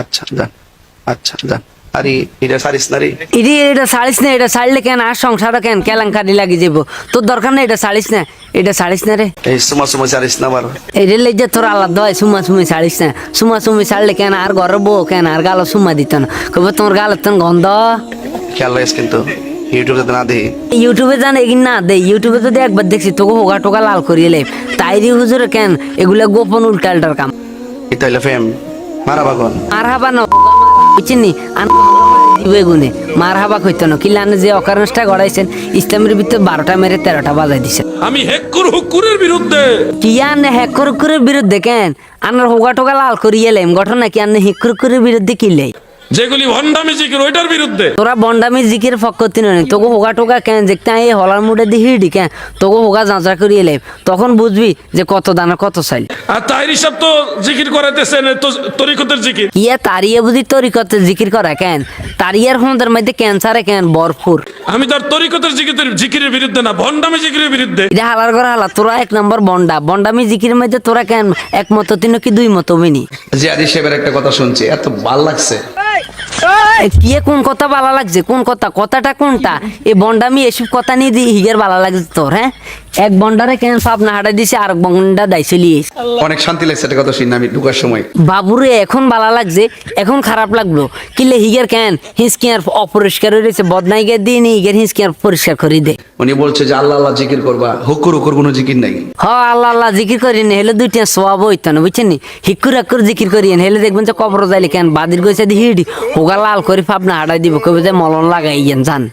আচ্ছা যান আচ্ছা যান আরে এটা সারিস না রে। ইডি এটা ছাড়িস না এটা ছাড়লে কেন? আর সংসারও কেন? কেলাঙ্কারি লাগি যাব তোর দরকার না এটা ছাড়িস না। এটা ছাড়িস না রে। এই সুমা সুমা সারিস না রে তোর আলাদা হয় সুমা সুমি ছাড়িস না। সুমা সুমি ছাড়লে কেন? আর ঘরে বউ কেন? আর গালো সুমা দিত না। কবে তোমার গালের তন গন্ধ। খেয়াল রাখিস কিন্তু ইউটিউবে না দেখি ইউটিউবে জানে না দে। ইউটিউবে যদি একবার দেখছি তোকে হোগা টোকা লাল করিয়ে লে তাই রে হুজুরে কেন? এগুলা গোপন উল্টাল্টার কাম। এটা হইলে ফেম ন দিবে গুনে কইতো যে অকারণসটা গড়াইছেন ইসলামের ভিতরে বারোটা মেরে তেরোটা বাজাই দিছে আমি হেক্কুর হুক্কুরের বিরুদ্ধে। কি আনে হেকুরের বিরুদ্ধে কেন? আনার হোগা টোকা লাল করিয়ে এলাম ঘটনা কি আনে হেকুরের বিরুদ্ধে কিলে যেগুলি ভণ্ডামি জিকির ওইটার বিরুদ্ধে। তোরা বন্ডামি জিকির ফক করতে নয় তোকে হোগা টোকা কেন দেখতে এই হলার মুডে দিয়ে হিডি কেন? তোকে হোগা যাঁচা করিয়ে এলাম তখন বুঝবি যে কত দানা কত চাইল আর তাই হিসাব তো জিকির করাইতেছেন তো তরিকতের জিকির। ইয়া তারিয়ে বুঝি তরিকতে জিকির করা কেন? তারিয়ার হোমদের মধ্যে ক্যান্সারে কেন? বরফুর আমি তার তরিকতের জিকিরের জিকিরের বিরুদ্ধে না ভণ্ডামি জিকিরের বিরুদ্ধে। এটা হালার করে হালা তোরা এক নম্বর বন্ডা বন্ডামি জিকির মধ্যে তোরা কেন এক মতো তিন কি দুই মত মিনি? আদি সাহেবের একটা কথা শুনছি এত ভালো লাগছে। কিয়ে কোন কথা ভালো লাগছে? কোন কথা? কথাটা কোনটা? এই বন্ডামি এসব কথা নিয়ে হিগের ভালো লাগছে তোর হ্যাঁ? এক বন্ডারে কেন সাপ না হাঁটা দিছে আর বন্ডা অনেক শান্তি লাগছে একটা কথা শুনি আমি ঢুকার সময়। বাবুরে এখন ভালো লাগছে এখন খারাপ লাগল। কিলে হিগের কেন? হিসকি আর অপরিষ্কার হয়ে রয়েছে বদনাইকে দিয়ে নি হিগের পরিষ্কার করে দে। উনি বলছে যে আল্লাহ আল্লাহ জিকির করবা হুকুর হুকুর কোনো জিকির নাই। হ আল্লাহ আল্লাহ জিকির করি না হেলে দুইটা সবাব হইতো না বুঝছেন হিকুর হাকুর জিকির করি না হেলে দেখবেন যে কবর যাইলে কেন? বাদির গেছে দি হিডি হোগা লাল করে ফাপনা হাঁটাই দিব কবে যে মলন লাগাই জান।